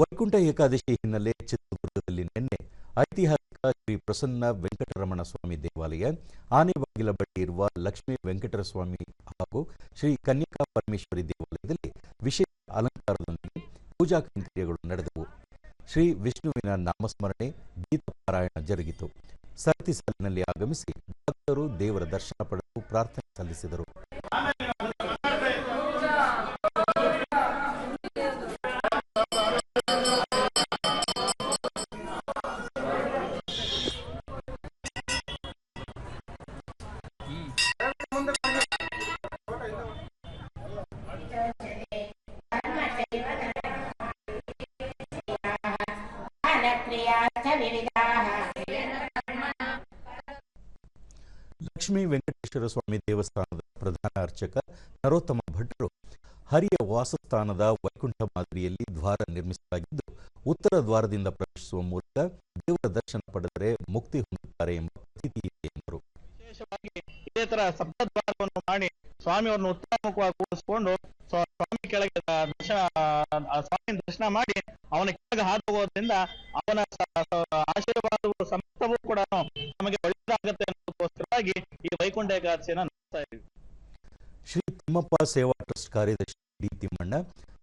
ವೈಕುಂಠ ಏಕಾದಶಿ ಹಿನ್ನೆಲೆ ಚಿತ್ರದುರ್ಗದಲ್ಲಿ ನಿನ್ನೆ ಐತಿಹಾಸಿಕ ಶ್ರೀ ಪ್ರಸನ್ನ ವೆಂಕಟರಮಣ ಸ್ವಾಮಿ ದೇವಾಲಯ ಆನೆಬಾಗಿಲ ಬಳಿ ಇರುವ ಲಕ್ಷ್ಮೀ ವೆಂಕಟರ ಸ್ವಾಮಿ ಹಾಗೂ ಶ್ರೀ ಕನ್ಯಕಾ ಪರಮೇಶ್ವರಿ ದೇವಾಲಯದಲ್ಲಿ ವಿಶೇಷ ಅಲಂಕಾರದೊಂದಿಗೆ ಪೂಜಾ ಕೈಂಕರ್ಯಗಳು ನಡೆದವು. ಶ್ರೀ ವಿಷ್ಣುವಿನ ನಾಮಸ್ಮರಣೆ ಗೀತ ಪಾರಾಯಣ ಜರುಗಿತು. ಸರತಿ ಸಾಲಿನಲ್ಲಿ ಆಗಮಿಸಿ ಭಕ್ತರು ದೇವರ ದರ್ಶನ ಪಡೆದು ಪ್ರಾರ್ಥನೆ ಸಲ್ಲಿಸಿದರು. क्रियाश्च विविधाः ಲಕ್ಷ್ಮೀ ವೆಂಕಟೇಶ್ವರ ಸ್ವಾಮಿ ದೇವಸ್ಥಾನದ ಪ್ರಧಾನ ಅರ್ಚಕ ನರೋತ್ತಮ ಭಟ್ರು ಹರಿಯ ವಾಸಸ್ಥಾನದ ವೈಕುಂಠ ಮಾದರಿಯಲ್ಲಿ ದ್ವಾರ ನಿರ್ಮಿಸಲಾಗಿದ್ದು ಉತ್ತರ ದ್ವಾರದಿಂದ ಪ್ರವೇಶಿಸುವ ಮೂಲಕ ದೇವರ ದರ್ಶನ ಪಡೆದರೆ ಮುಕ್ತಿ ಹೊಂದುತ್ತಾರೆ ಎಂಬ ಪ್ರತೀತಿ ಇದೆ ಎಂದರು ವಿಶೇಷವಾಗಿ ಇದೇ ತರ ಸಪ್ತದ್ವಾರವನ್ನು ಮಾಡಿ ಸ್ವಾಮಿಯವರನ್ನು ಉತ್ತಮವಾಗಿ ಕೂಡಿಸ್ಕೊಂಡು ಸ್ವ- ಸ್ವಾಮಿ ಕೆಳಗೆ ದರ್ಶನ ಸ್ವಾಮಿ ದರ್ಶನ ಮಾಡಿ ಅವನ ಕೆಳಗೆ ಹಾದು ಹೋಗೋದ್ರಿಂದ ಅವನ ಆಶೀರ್ವಾದವು ಸಮಸ್ತವೂ ಕೂಡ ನಮಗೆ ಒಳ್ಳೆಯದಾಗುತ್ತೆ ಅನ್ನೋದಕ್ಕೋಸ್ಕರವಾಗಿ ಈ ವೈಕುಂಠ ಏಕಾದಶಿಯನ್ನು ನಡೆಸ್ತಾ ಇದ್ದೀವಿ. ಶ್ರೀ ತಿಮ್ಮಪ್ಪ ಸೇವಾ ಟ್ರಸ್ಟ್ ಕಾರ್ಯದರ್ಶಿ ಡಿ ತಿಮ್ಮಣ್ಣ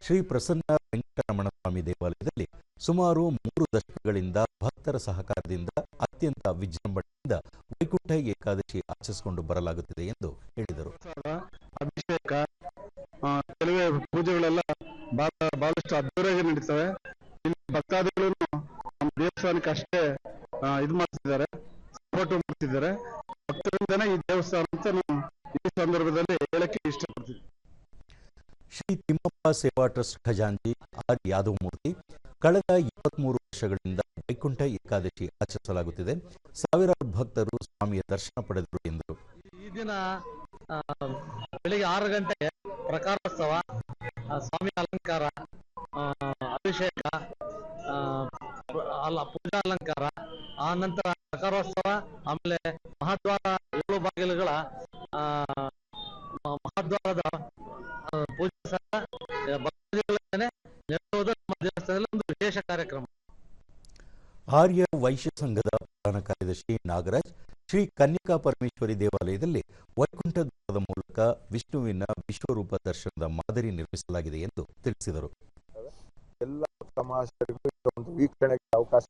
ಶ್ರೀ ಪ್ರಸನ್ನ ವೆಂಕಟರಮಣ ಸ್ವಾಮಿ ದೇವಾಲಯದಲ್ಲಿ ಸುಮಾರು ಮೂರು ದಶಕಗಳಿಂದ ಭಕ್ತರ ಸಹಕಾರದಿಂದ ಅತ್ಯಂತ ವಿಜೃಂಭಣೆಯಿಂದ ವೈಕುಂಠ ಏಕಾದಶಿ ಆಚರಿಸಿಕೊಂಡು ಬರಲಾಗುತ್ತಿದೆ ಎಂದು ಹೇಳಿದರು. ಅಭಿಷೇಕ ಬಹಳ ಬಹಳಷ್ಟು ಅದ್ದೂರಿಯಾಗಿ ನಡೀತವೆ ಇಲ್ಲಿ ಭಕ್ತಾದಿಗಳು ನಮ್ಮ ದೇವಸ್ಥಾನಕ್ಕೆ ಅಷ್ಟೇ ಇದು ಮಾಡ್ತಿದ್ದಾರೆ ಸಪೋರ್ಟ್ ಮಾಡ್ತಿದ್ದಾರೆ. ಭಕ್ತರಿಂದನೇ ಈ ದೇವಸ್ಥಾನ ಅಂತ ನಾನು ಈ ಸಂದರ್ಭದಲ್ಲಿ ಹೇಳಕ್ಕೆ ಇಷ್ಟಪಡ್ತೀನಿ. ಶ್ರೀ ತಿಮ್ಮಪ್ಪ ಸೇವಾ ಟ್ರಸ್ಟ್ ಖಜಾಂಚಿ ಆರ್. ಯಾದವ್ ಮೂರ್ತಿ ಕಳೆದ ಇಪ್ಪತ್ಮೂರು ವರ್ಷಗಳಿಂದ ವೈಕುಂಠ ಏಕಾದಶಿ ಆಚರಿಸಲಾಗುತ್ತಿದೆ. ಸಾವಿರಾರು ಭಕ್ತರು ಸ್ವಾಮಿಯ ದರ್ಶನ ಪಡೆದರು ಎಂದರು ಈ ದಿನ ಬೆಳಿಗ್ಗೆ ಆರು ಗಂಟೆಗೆ ಅಲಂಕಾರ ಅಭಿಷೇಕ ಅಲ್ಲ ಪೂಜಾ ಅಲಂಕಾರ ಆ ನಂತರ ಪ್ರಕಾರೋತ್ಸವ ಆಮೇಲೆ ಮಹಾದ್ವಾರ ಏಳು ಬಾಗಿಲುಗಳ ಮಹಾದ್ವಾರದ ಪೂಜೆ ನಮ್ಮ ದೇವಸ್ಥಾನದಲ್ಲಿ ಒಂದು ವಿಶೇಷ ಕಾರ್ಯಕ್ರಮ. ಆರ್ಯ ವೈಶ್ಯ ಸಂಘದ ಪ್ರಧಾನ ಕಾರ್ಯದರ್ಶಿ ನಾಗರಾಜ್ ಶ್ರೀ ಕನ್ಯಕಾ ಪರಮೇಶ್ವರಿ ದೇವಾಲಯದಲ್ಲಿ ವೈಕುಂಠ ದ್ವಾರದ ಮೂಲಕ ವಿಷ್ಣುವಿನ ವಿಶ್ವರೂಪ ದರ್ಶನದ ಮಾದರಿ ನಿರ್ಮಿಸಲಾಗಿದೆ ಎಂದು ತಿಳಿಸಿದರು. ಎಲ್ಲ ಸಮಾಜಗಳಿಗೂ ಒಂದು ವೀಕ್ಷಣೆಗೆ ಅವಕಾಶ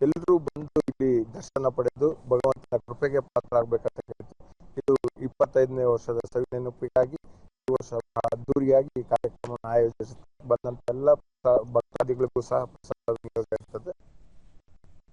ಎಲ್ಲರೂ ಬಂದು ಇಲ್ಲಿ ದರ್ಶನ ಪಡೆದು ಭಗವಂತನ ಕೃಪೆಗೆ ಪಾತ್ರರಾಗಬೇಕಂತ ಹೇಳ್ತೀವಿ ಇದು ಇಪ್ಪತ್ತೈದನೇ ವರ್ಷದ ಸವಿ ನೆನಪಿಗಾಗಿ ಈ ವರ್ಷ ಅದ್ದೂರಿಯಾಗಿ ಕಾರ್ಯಕ್ರಮವನ್ನು ಆಯೋಜಿಸುತ್ತೆ. ಬಂದಂತ ಎಲ್ಲ ಭಕ್ತಾದಿಗಳಿಗೂ ಸಹ ಪ್ರಸಾದ